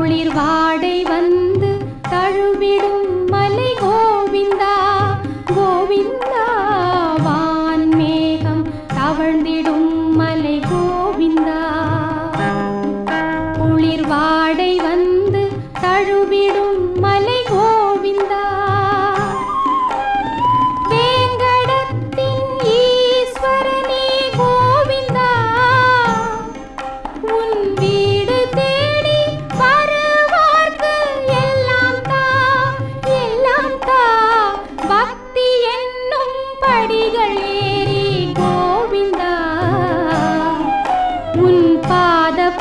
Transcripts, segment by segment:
குளிர் வாடை வந்து தழுவிடும் மலை கோவிந்தா. கோவிந்தா வான் மேகம் தவழ்ந்திடும்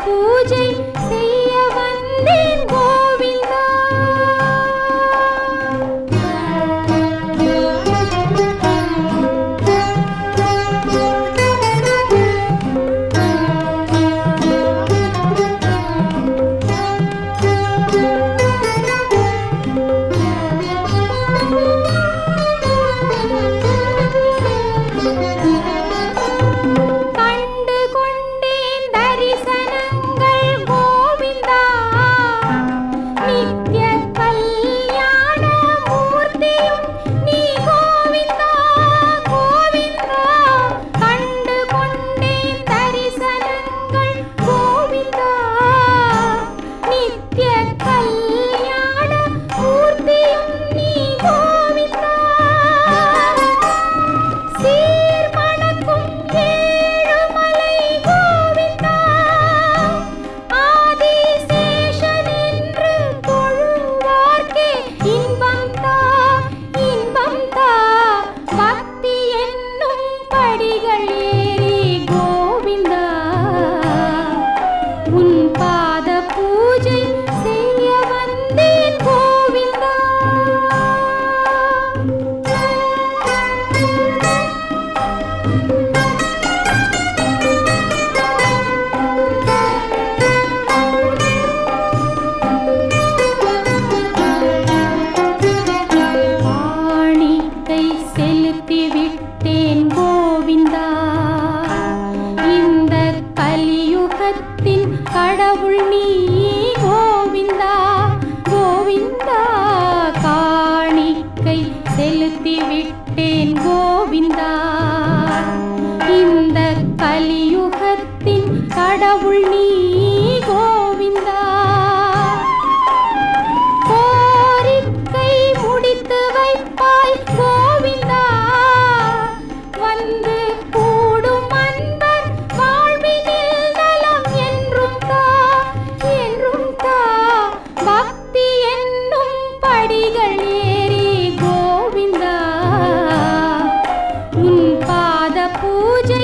பூஜை கலியுகத்தின் கடவுள் நீ கோவிந்தா. கோரிக்கை முடித்து வைப்பாய் கோவிந்தா. வந்து கூடும் அன்பர் வாழ்வினில் நலம் என்றும் தா என்றும் தா. பக்தி என்னும் படிகள் ஏறி கோவிந்தா. உன் பாத பூஜை